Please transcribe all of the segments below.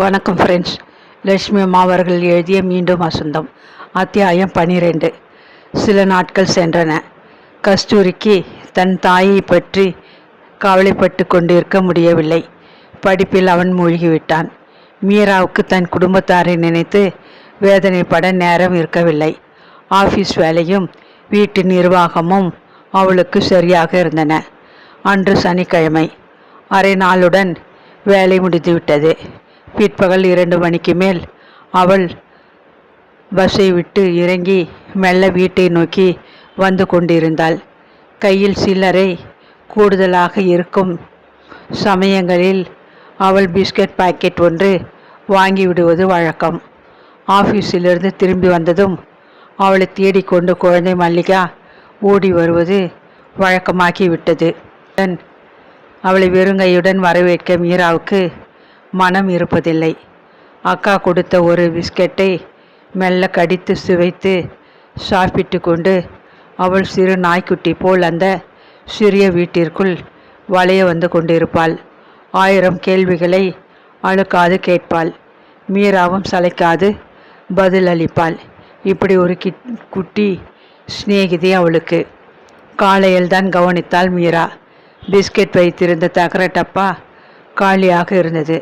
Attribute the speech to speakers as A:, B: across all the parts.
A: வணக்கம் ஃப்ரெண்ட்ஸ் லட்சுமி அம்மா அவர்கள் எழுதிய மீண்டும் அசுந்தம் அத்தியாயம் பனிரெண்டு. சில நாட்கள் சென்றன. கஸ்தூரிக்கு தன் தாயை பற்றி கவலைப்பட்டு கொண்டிருக்க முடியவில்லை. படிப்பில் அவன் மூழ்கிவிட்டான். மீராவுக்கு தன் குடும்பத்தாரை நினைத்து வேதனைப்பட நேரம் இருக்கவில்லை. ஆஃபீஸ் வேலையும் வீட்டு நிர்வாகமும் அவளுக்கு சரியாக இருந்தன. அன்று சனிக்கிழமை. அரை நாளுடன் வேலை முடிந்துவிட்டது. பிற்பகல் இரண்டு மணிக்கு மேல் அவள் பஸ்ஸை விட்டு இறங்கி மெல்ல வீட்டை நோக்கி வந்து கொண்டிருந்தாள். கையில் சில்லறை கூடுதலாக இருக்கும் சமயங்களில் அவள் பிஸ்கட் பாக்கெட் ஒன்று வாங்கி விடுவது வழக்கம். ஆஃபீஸிலிருந்து திரும்பி வந்ததும் அவளை தேடிக்கொண்டு குழந்தை மல்லிகா ஓடி வருவது வழக்கமாகிவிட்டது. அவளை வெறுங்கையுடன் வரவேற்க மீராவுக்கு மனம் இருப்பதில்லை. அக்கா கொடுத்த ஒரு பிஸ்கெட்டை மெல்ல கடித்து சுவைத்து சாப்பிட்டு கொண்டு அவள் சிறு நாய்க்குட்டி போல் அந்த சிறிய வீட்டிற்குள் வளைய வந்து கொண்டிருப்பாள். ஆயிரம் கேள்விகளை அழுக்காது கேட்பாள். மீராவும் சளைக்காது பதில் அளிப்பாள். இப்படி ஒரு கி குட்டி சிநேகிதி அவளுக்கு. காலையில் தான் கவனித்தாள் மீரா. பிஸ்கெட் வைத்திருந்த தகர டப்பா காலியாக இருந்தது.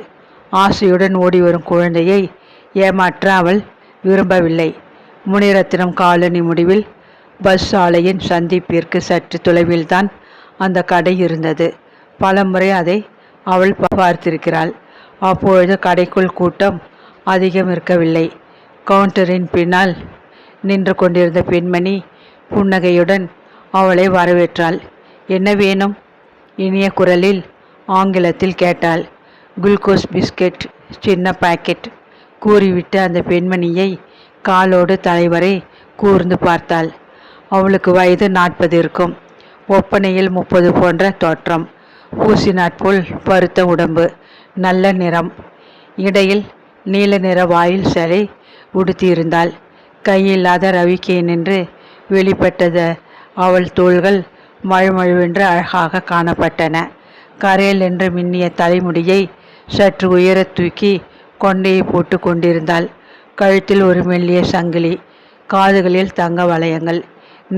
A: ஆசையுடன் ஓடி வரும் குழந்தையை ஏமாற்ற அவள் விரும்பவில்லை. முனிரத்தினம் காலனி முடிவில் பஸ் சாலையின் சந்திப்பிற்கு சற்று தொலைவில்தான் அந்த கடை இருந்தது. பலமுறை அதை அவள் பார்த்திருக்கிறாள். அப்பொழுது கடைக்குள் கூட்டம் அதிகம் இருக்கவில்லை. கவுண்டரின் பின்னால் நின்று கொண்டிருந்த பெண்மணி புன்னகையுடன் அவளை வரவேற்றாள். என்ன வேணும்? இனிய குரலில் ஆங்கிலத்தில் கேட்டாள். குளுக்கோஸ் பிஸ்கெட் சின்ன பாக்கெட் கூறிவிட்டு அந்த பெண்மணியை காலோடு தலைவரை கூர்ந்து பார்த்தாள். அவளுக்கு வயது நாற்பது இருக்கும். ஒப்பனையில் முப்பது போன்ற தோற்றம். ஊசி நாட்போல் பருத்த உடம்பு நல்ல நிறம். இடையில் நீல நிற வாயில் சிலை உடுத்தியிருந்தாள். கையில்லாத ரவிக்கை நின்று வெளிப்பட்டத அவள் தோள்கள் மழுமழுவென்று அழகாக காணப்பட்டன. கரையில் என்று மின்னிய தலைமுடியை சற்று உயர தூக்கி கொண்டையை போட்டு கொண்டிருந்தாள். கழுத்தில் ஒரு மெல்லிய சங்கிலி காதுகளில் தங்க வளையங்கள்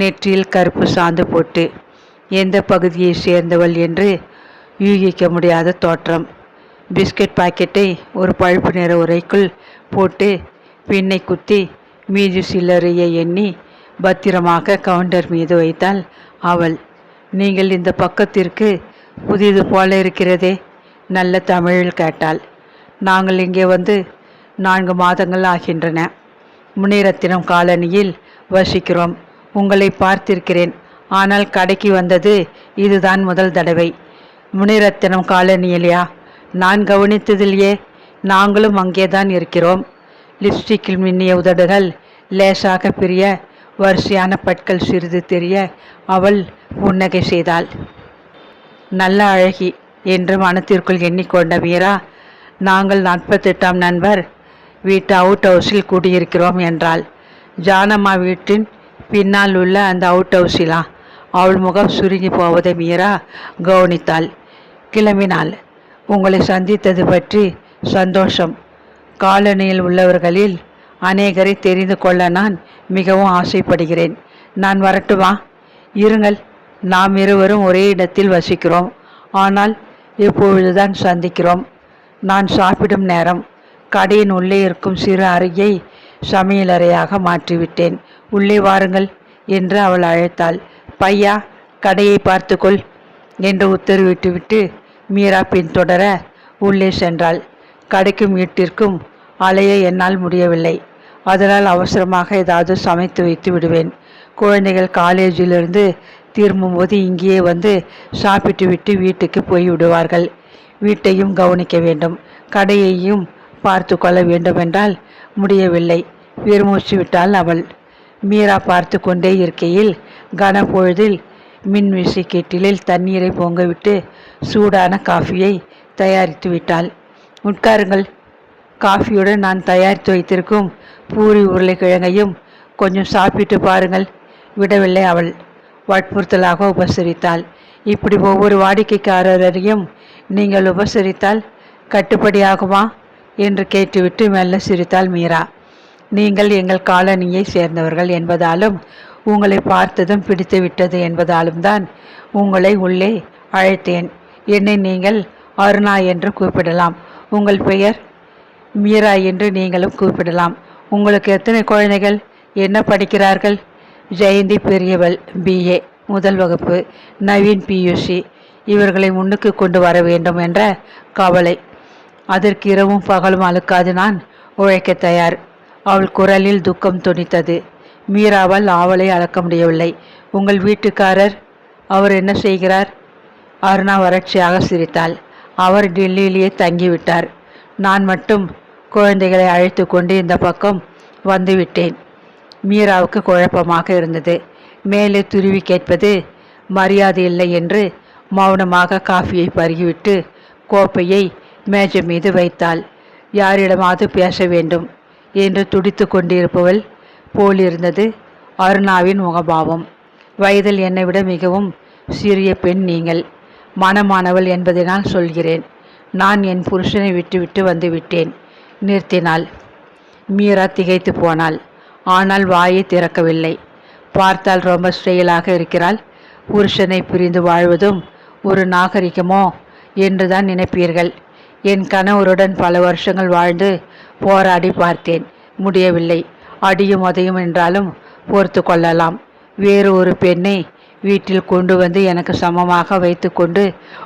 A: நெற்றியில் கருப்பு சாந்து போட்டு எந்த பகுதியை சேர்ந்தவள் என்று யூகிக்க முடியாத தோற்றம். பிஸ்கட் பாக்கெட்டை ஒரு பழுப்பு நிற உரைக்குள் போட்டு பின்னை குத்தி மீது சில்லறையை எண்ணி பத்திரமாக கவுண்டர் மீது வைத்தாள் அவள். நீங்கள் இந்த பக்கத்திற்கு புதிது போல இருக்கிறதே. நல்ல தமிழில் கேட்டாள். நாங்கள் இங்கே வந்து நான்கு மாதங்கள் ஆகின்றன. முனிரத்தினம் காலனியில் வசிக்கிறோம். உங்களை பார்த்திருக்கிறேன். ஆனால் கடைக்கு வந்தது இதுதான் முதல் தடவை. முனிரத்தினம் காலனியிலையா? நான் கவனித்ததிலேயே நாங்களும் அங்கே தான் இருக்கிறோம். லிப்ஸ்டிக்கில் மின்னிய உதடுகள் லேசாக பிரிய வரிசையான பட்கள் சிறிது தெரிய அவள் புன்னகை செய்தாள். நல்ல அழகி. என்று மனத்திற்குள் எண்ணிக்கொண்ட மீரா நாங்கள் நாற்பத்தெட்டாம் நண்பர். வீட்டு அவுட் ஹவுஸில் கூடியிருக்கிறோம் என்றாள். ஜானம்மா வீட்டின் பின்னால் உள்ள அந்த அவுட் ஹவுஸிலா அவள் முகம் சுருங்கி போவதை மீரா கவனித்தாள். கிளம்பினாள் உங்களை சந்தித்தது பற்றி சந்தோஷம். காலனியில் உள்ளவர்களில் அநேகரை தெரிந்து கொள்ள நான் மிகவும் ஆசைப்படுகிறேன். நான் வரட்டுமா? இருங்கள். நாம் இருவரும் ஒரே இடத்தில் வசிக்கிறோம். ஆனால் இப்பொழுதுதான் சந்திக்கிறோம். நான் சாப்பிடும் நேரம் கடையின் உள்ளே இருக்கும் சிறு அறையை சமையலறையாக மாற்றிவிட்டேன். உள்ளே வாருங்கள் என்று அவள் அழைத்தாள். பையா கடையை பார்த்துக்கொள் என்று உத்தரவிட்டுவிட்டு மீரா பின்தொடர உள்ளே சென்றாள். கடைக்கும் வீட்டிற்கும் அலைய என்னால் முடியவில்லை. அதனால் அவசரமாக ஏதாவது சமைத்து வைத்து விடுவேன். குழந்தைகள் காலேஜிலிருந்து திரும்பும்போது இங்கேயே வந்து சாப்பிட்டு விட்டு வீட்டுக்கு போய் விடுவார்கள் வீட்டையும் கவனிக்க வேண்டும். கடையையும் பார்த்து கொள்ள வேண்டுமென்றால் முடியவில்லை. விருமூச்சு விட்டாள் அவள். மீரா பார்த்து கொண்டே இருக்கையில் கனப்பொழுதில் மின் கெட்டிலில் தண்ணீரை பொங்கவிட்டு சூடான காஃபியை தயாரித்து விட்டாள். உட்காருங்கள். காஃபியுடன் நான் தயாரித்து வைத்திருக்கும் பூரி உருளைக்கிழங்கையும் கொஞ்சம் சாப்பிட்டு பாருங்கள். விடவில்லை அவள். வற்புறுத்தலாக உபசரித்தாள். இப்படி ஒவ்வொரு வாடிக்கைக்காரரையும் நீங்கள் உபசரித்தால் கட்டுப்படியாகுமா? என்று கேட்டுவிட்டு மெல்ல சிரித்தாள் மீரா. நீங்கள் எங்கள் காலனியை சேர்ந்தவர்கள் என்பதாலும் உங்களை பார்த்ததும் பிடித்து விட்டது என்பதாலும் தான் உங்களை உள்ளே அழைத்தேன். என்னை நீங்கள் அருணா என்று கூப்பிடலாம். உங்கள் பெயர் மீரா என்று நீங்களும் கூப்பிடலாம். உங்களுக்கு எத்தனை குழந்தைகள்? என்ன படிக்கிறார்கள்? ஜெயந்தி பெரியவள் பிஏ முதல் வகுப்பு நவீன் பியூசி இவர்களை முன்னுக்கு கொண்டு வர வேண்டும் என்ற கவலை. அதற்கு இரவும் பகலும் அழுக்காது நான் உழைக்க தயார். அவள் குரலில் துக்கம் துணித்தது. மீராவால் ஆவலை அளக்க முடியவில்லை. உங்கள் வீட்டுக்காரர் அவர் என்ன செய்கிறார்? அருணா வறட்சியாக சிரித்தாள். அவர் டெல்லியிலேயே தங்கிவிட்டார். நான் மட்டும் குழந்தைகளை அழைத்து கொண்டு இந்த பக்கம் வந்துவிட்டேன். மீராவுக்கு குழப்பமாக இருந்தது. மேலே துருவி கேட்பது மரியாதை இல்லை என்று மௌனமாக காஃபியை பருகிவிட்டு கோப்பையை மேஜை மீது வைத்தாள். யாரிடமாவது பேச வேண்டும் என்று துடித்து கொண்டிருப்பவள் போலிருந்தது அருணாவின் முகபாவம். வயதில் என்னை விட மிகவும் சிறிய பெண் நீங்கள். மனமானவள் என்பதனால் சொல்கிறேன். நான் என் புருஷனை விட்டுவிட்டு வந்துவிட்டேன் நிறுத்தினாள். மீரா திகைத்து போனாள். ஆனால் வாயை திறக்கவில்லை. பார்த்தால் ரொம்ப ஸ்டைலாக இருக்கிறாள். புருஷனை பிரிந்து வாழ்வதும் ஒரு நாகரிகமோ என்றுதான் நினைப்பீர்கள். என் கணவருடன் பல வருஷங்கள் வாழ்ந்து போராடி பார்த்தேன். முடியவில்லை. அடியும் உதையும் என்றாலும் பொறுத்து கொள்ளலாம். வேறு ஒரு பெண்ணை வீட்டில் கொண்டு வந்து எனக்கு சமமாக வைத்துக்கொண்டு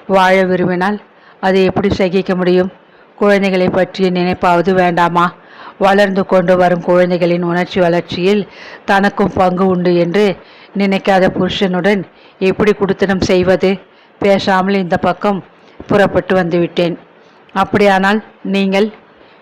A: வாழ விரும்பினால் அதை எப்படி சகிக்க முடியும்? குழந்தைகளை பற்றிய நினைப்பாவது வேண்டாமா? வளர்ந்து கொண்டு வரும் குழந்தைகளின் உணர்ச்சி வளர்ச்சியில் தனக்கும் பங்கு உண்டு என்று நினைக்காத புருஷனுடன் எப்படி குடுத்தனம் செய்வது? பேசாமல் இந்த பக்கம் புறப்பட்டு வந்துவிட்டேன். அப்படியானால் நீங்கள்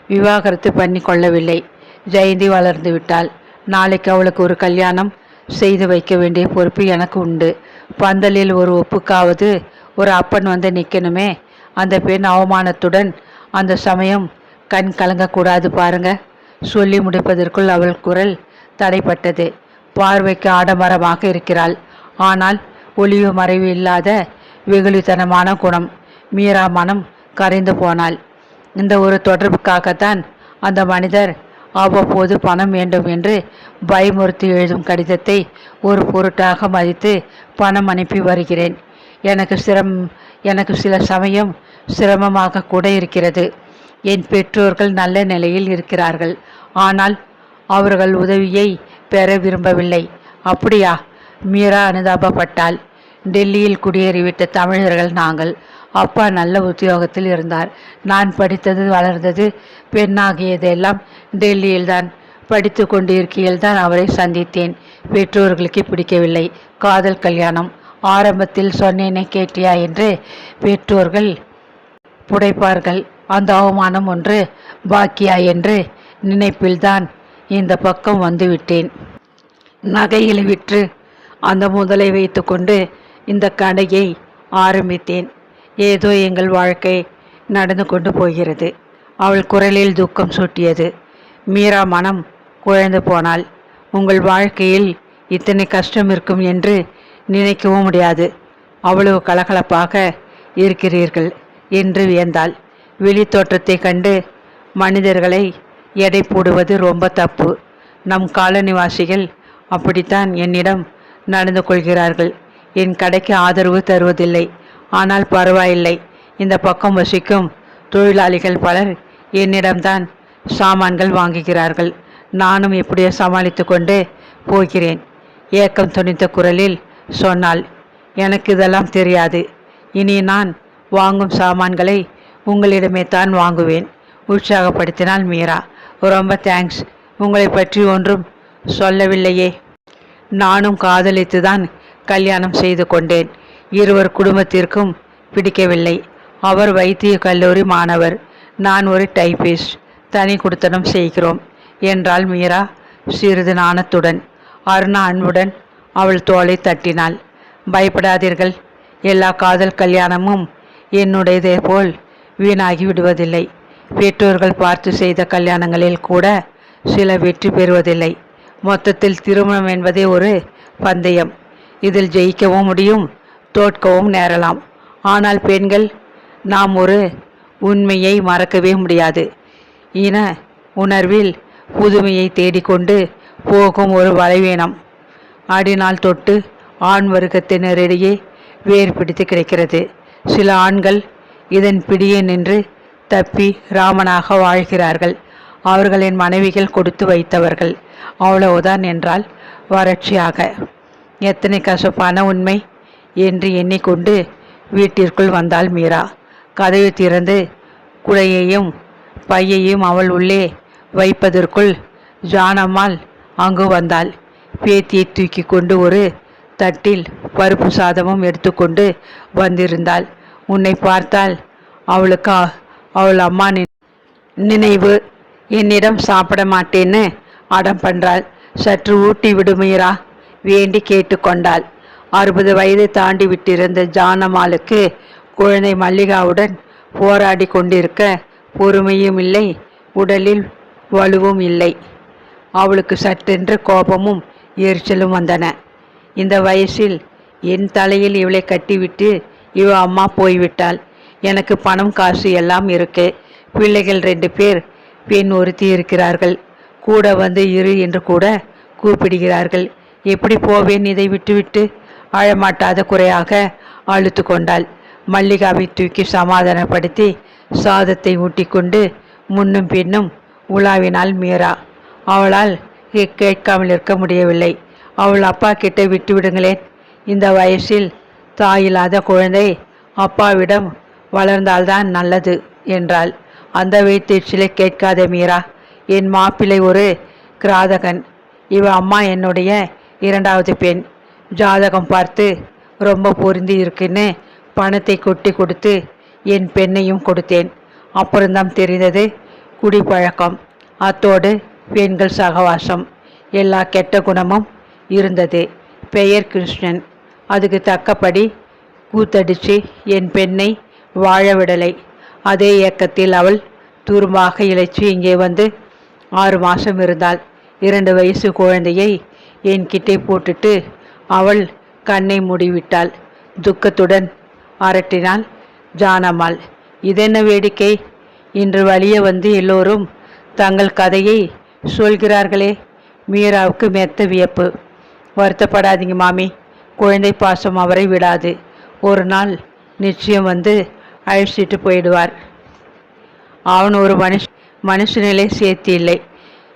A: விவாகரத்து பண்ணி கொள்ளவில்லை. ஜெயந்தி வளர்ந்து விட்டால் நாளைக்கு அவளுக்கு ஒரு கல்யாணம் செய்து வைக்க வேண்டிய பொறுப்பு எனக்கு உண்டு. பந்தலில் ஒரு ஒப்புக்காவது ஒரு அப்பன் வந்து நிற்கணுமே அந்த பெண் அவமானத்துடன் அந்த சமயம் கண் கலங்கக்கூடாது பாருங்க. சொல்லி முடிப்பதற்குள் அவள் குரல் தடைப்பட்டது. பார்வைக்கு ஆடம்பரமாக இருக்கிறாள். ஆனால் ஒளிவு மறைவு இல்லாத வெகுளித்தனமான குணம் மீரா மனம் கரைந்து போனாள். இந்த ஒரு தொடர்புக்காகத்தான் அந்த மனிதர் அவ்வப்போது பணம் வேண்டும் என்று பயமுறுத்தி எழுதும் கடிதத்தை ஒரு பொருட்டாக மதித்து பணம் அனுப்பி வருகிறேன். எனக்கு சிரம் எனக்கு சில சமயம் சிரமமாக கூட இருக்கிறது. என் பெற்றோர்கள் நல்ல நிலையில் இருக்கிறார்கள். ஆனால் அவர்கள் உதவியை பெற விரும்பவில்லை. அப்படியா? மீரா அனுதாபப்பட்டால் டெல்லியில் குடியேறிவிட்ட தமிழர்கள் நாங்கள். அப்பா நல்ல உத்தியோகத்தில் இருந்தார். நான் படித்தது வளர்ந்தது பெண்ணாகியதெல்லாம் டெல்லியில்தான். படித்து கொண்டிருக்கையில் தான் அவரை சந்தித்தேன். பெற்றோர்களுக்கு பிடிக்கவில்லை. காதல் கல்யாணம். ஆரம்பத்தில் சொன்னேனே கேட்டியா என்று பெற்றோர்கள் புடைப்பார்கள். அந்த அவமானம் ஒன்று பாக்கியா என்று நினைப்பில்தான் இந்த பக்கம் வந்துவிட்டேன். நகையில் விற்று அந்த முதலை வைத்துக்கொண்டு இந்த கடையை ஆரம்பித்தேன். ஏதோ எங்கள் வாழ்க்கை நடந்து கொண்டு போகிறது. அவள் குரலில் துக்கம் சூட்டியது. மீரா மனம் குழந்து போனாள். உங்கள் வாழ்க்கையில் இத்தனை கஷ்டம் இருக்கும் என்று நினைக்கவும் முடியாது. அவ்வளவு கலகலப்பாக இருக்கிறீர்கள் என்று வியந்தாள். வெளி தோற்றத்தை கண்டு மனிதர்களை எடை போடுவது ரொம்ப தப்பு. நம் காலனிவாசிகள் அப்படித்தான் என்னிடம் நடந்து கொள்கிறார்கள். என் கடைக்கு ஆதரவு தருவதில்லை. ஆனால் பரவாயில்லை. இந்த பக்கம் வசிக்கும் தொழிலாளிகள் பலர் என்னிடம்தான் சாமான்கள் வாங்குகிறார்கள். நானும் இப்படியே சமாளித்து கொண்டு போகிறேன். ஏக்கம் துணித்த குரலில் சொன்னாள் எனக்கு இதெல்லாம் தெரியாது. இனி நான் வாங்கும் சாமான்களை உங்களிடமே தான் வாங்குவேன். உற்சாகப்படுத்தினாள் மீரா. ரொம்ப தேங்க்ஸ் உங்களை பற்றி ஒன்றும் சொல்லவில்லையே. நானும் காதலித்து தான் கல்யாணம் செய்து கொண்டேன். இருவர் குடும்பத்திற்கும் பிடிக்கவில்லை. அவர் வைத்திய கல்லூரி மாணவர். நான் ஒரு டைபிஸ்ட் தனி குடுத்தனம் செய்கிறோம் என்றாள் மீரா சிறிது நாணத்துடன். அருணா அன்புடன் அவள் தோளை தட்டினாள். பயப்படாதீர்கள். எல்லா காதல் கல்யாணமும் என்னுடையதே போல் வீணாகி விடுவதில்லை பெற்றோர்கள் பார்த்து செய்த கல்யாணங்களில் கூட சில வெற்றி பெறுவதில்லை. மொத்தத்தில் திருமணம் என்பதே ஒரு பந்தயம். இதில் ஜெயிக்கவும் முடியும் தோற்கவும் நேரலாம். ஆனால் பெண்கள் நாம் ஒரு உண்மையை மறக்கவே முடியாது. இன உணர்வில் புதுமையை தேடிக்கொண்டு போகும் ஒரு வலைவீனம் ஆடினால் தொட்டு ஆண் வர்க்கத்தினரிடையே வேர் பிடித்து கிடைக்கிறது. சில ஆண்கள் இதன் பிடியே நின்று தப்பி ராமனாக வாழ்கிறார்கள். அவர்களின் மனைவிகள் கொடுத்து வைத்தவர்கள். அவ்வளவுதான் என்றால் வறட்சியாக. எத்தனை கசப்பான உண்மை என்று எண்ணிக்கொண்டு வீட்டிற்குள் வந்தாள் மீரா. கதவை திறந்து குடையையும் பையையும் அவள் உள்ளே வைப்பதற்குள் ஜானம்மாள் அங்கு வந்தாள். பேத்தியை தூக்கி கொண்டு ஒரு தட்டில் பருப்பு சாதமும் எடுத்துக்கொண்டு வந்திருந்தாள். உன்னை பார்த்தால் அவளுக்கு அவள் அம்மா நினைவு என்னிடம் சாப்பிட மாட்டேன்னு அடம் பண்ணுறாள் சற்று ஊட்டி விடுமீரா? வேண்டி கேட்டுக்கொண்டாள் அறுபது வயதை தாண்டி விட்டிருந்த ஜானம்மாளுக்கு குழந்தை மல்லிகாவுடன் போராடி கொண்டிருக்க பொறுமையும் இல்லை உடலில் வலுவும் இல்லை. அவளுக்கு சட்டென்று கோபமும் எரிச்சலும் வந்தன. இந்த வயசில் என் தலையில் இவளை கட்டிவிட்டு இவ அம்மா போய்விட்டாள். எனக்கு பணம் காசு எல்லாம் இருக்கு. பிள்ளைகள் ரெண்டு பேர் பெண் ஒருத்தி இருக்கிறார்கள். கூட வந்து இரு என்று கூட கூப்பிடுகிறார்கள். எப்படி போவேன் இதை விட்டுவிட்டு? அழமாட்டாத குறையாக அழுத்து கொண்டாள். மல்லிகாவை தூக்கி சமாதானப்படுத்தி சாதத்தை ஊட்டிக்கொண்டு முன்னும் பின்னும் உலாவினாள் மீரா. அவளால் கேட்காமல் இருக்க முடியவில்லை. அவள் அப்பா கிட்ட விட்டுவிடுங்களேன். இந்த வயசில் தாயில்லாத குழந்தை அப்பாவிடம் வளர்ந்தால்தான் நல்லது என்றாள். அந்த வைத்தீச்சிலை கேட்காத மீரா. என் மாப்பிள்ளை ஒரு கிராதகன். இவ அம்மா என்னுடைய இரண்டாவது பெண். ஜாதகம் பார்த்து ரொம்ப பொருந்தி இருக்குன்னு பணத்தை கொட்டி கொடுத்து என் பெண்ணையும் கொடுத்தேன். அப்புறம்தான் தெரிந்தது குடிப்பழக்கம். அத்தோடு பெண்கள் சகவாசம். எல்லா கெட்ட குணமும் இருந்தது. பெயர் கிருஷ்ணன். அதுக்கு தக்கபடி கூத்தடிச்சு என் பெண்ணை வாழ விடலை அதே இயக்கத்தில் அவள் தூரமாக இழைச்சி இங்கே வந்து ஆறு மாதம் இருந்தாள். இரண்டு வயசு குழந்தையை என் கிட்டே போட்டுட்டு அவள் கண்ணை மூடிவிட்டாள். துக்கத்துடன் அரட்டினாள் ஜானம்மாள். இதென்ன வேடிக்கை? இன்று வழிய வந்து எல்லோரும் தங்கள் கதையை சொல்கிறார்களே. மீராவுக்கு மெத்த வியப்பு. வருத்தப்படாதீங்க மாமி. குழந்தை பாசம் அவரை விடாது. ஒரு நாள் நிச்சயம் வந்து அழைச்சிட்டு போயிடுவார். அவன் ஒரு மனுஷ மனுஷனிலே சேர்த்து இல்லை.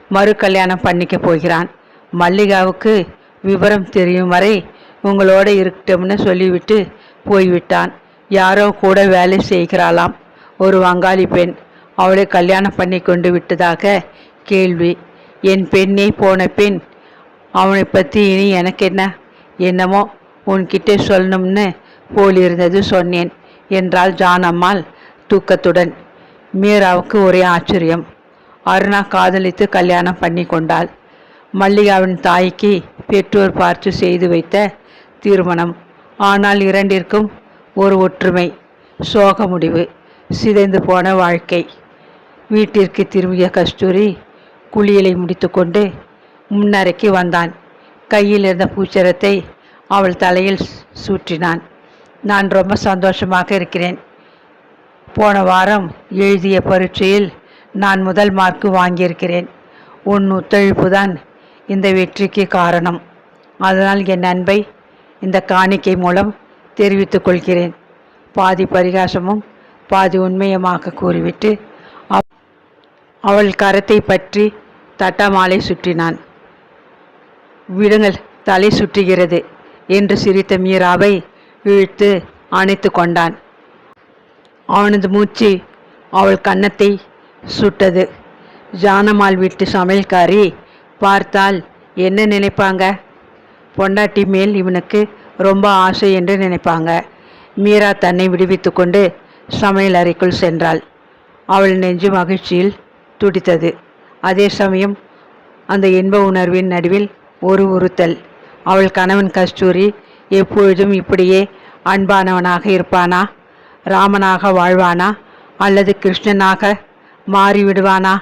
A: மறு கல்யாணம் பண்ணிக்க போகிறான். மல்லிகாவுக்கு விவரம் தெரியும் வரை உங்களோட இருக்கட்டும்னு சொல்லிவிட்டு போய்விட்டான். யாரோ கூட வேலை செய்கிறாளாம். ஒரு வங்காளி பெண். அவளை கல்யாணம் பண்ணி கொண்டு விட்டதாக கேள்வி. என் பெண்ணே போன பெண். அவனை பற்றி இனி எனக்கு என்ன என்னமோ உன்கிட்ட சொல்லணும்னு போலிருந்தது சொன்னேன் என்றாள் ஜானம்மாள் தூக்கத்துடன். மீராவுக்கு ஒரே ஆச்சரியம். அருணா காதலித்து கல்யாணம் பண்ணி கொண்டாள். மல்லிகாவின் தாய்க்கு பெற்றோர் பார்த்து செய்து வைத்த திருமணம் ஆனால் இரண்டிற்கும் ஒரு ஒற்றுமை சோக முடிவு சிதைந்து போன வாழ்க்கை. வீட்டிற்கு திரும்பிய கஸ்தூரி குளியலை முடித்துக்கொண்டு முன்னறைக்கு வந்தான். கையில் இருந்த பூச்சரத்தை அவள் தலையில் சூற்றினான். நான் ரொம்ப சந்தோஷமாக இருக்கிறேன். போன வாரம் எழுதிய பரீட்சையில் நான் முதல் மார்க்கு வாங்கியிருக்கிறேன். உன் ஒத்துழைப்பு தான் இந்த வெற்றிக்கு காரணம். அதனால் என் அன்பை இந்த காணிக்கை மூலம் தெரிவித்துக் கொள்கிறேன். பாதி பரிகாசமும் பாதி உண்மையுமாக கூறிவிட்டு அவள் கரத்தை பற்றி தட்டமாலை சுற்றினான். விடுங்கள் தலை சுற்றுகிறது என்று சிரித்த மீராவை இழுத்து அணைத்து கொண்டான். அவனது மூச்சு அவள் கன்னத்தை சுட்டது. ஜானம்மாள் வீட்டு சமையல்காரி பார்த்தால் என்ன நினைப்பாங்க? பொண்டாட்டி மேல் இவனுக்கு ரொம்ப ஆசை என்று நினைப்பாங்க. மீரா தன்னை விடுவித்து கொண்டு சமையல் அறைக்குள் சென்றாள். அவள் நெஞ்சு மகிழ்ச்சியில் துடித்தது. அதே சமயம் அந்த இன்ப உணர்வின் நடுவில் ஒரு உறுத்தல். அவள் கணவன் கஸ்தூரி எப்பொழுதும் இப்படியே அன்பானவனாக இருப்பானா? ராமனாக வாழ்வானா? அல்லது கிருஷ்ணனாக மாறிவிடுவானா?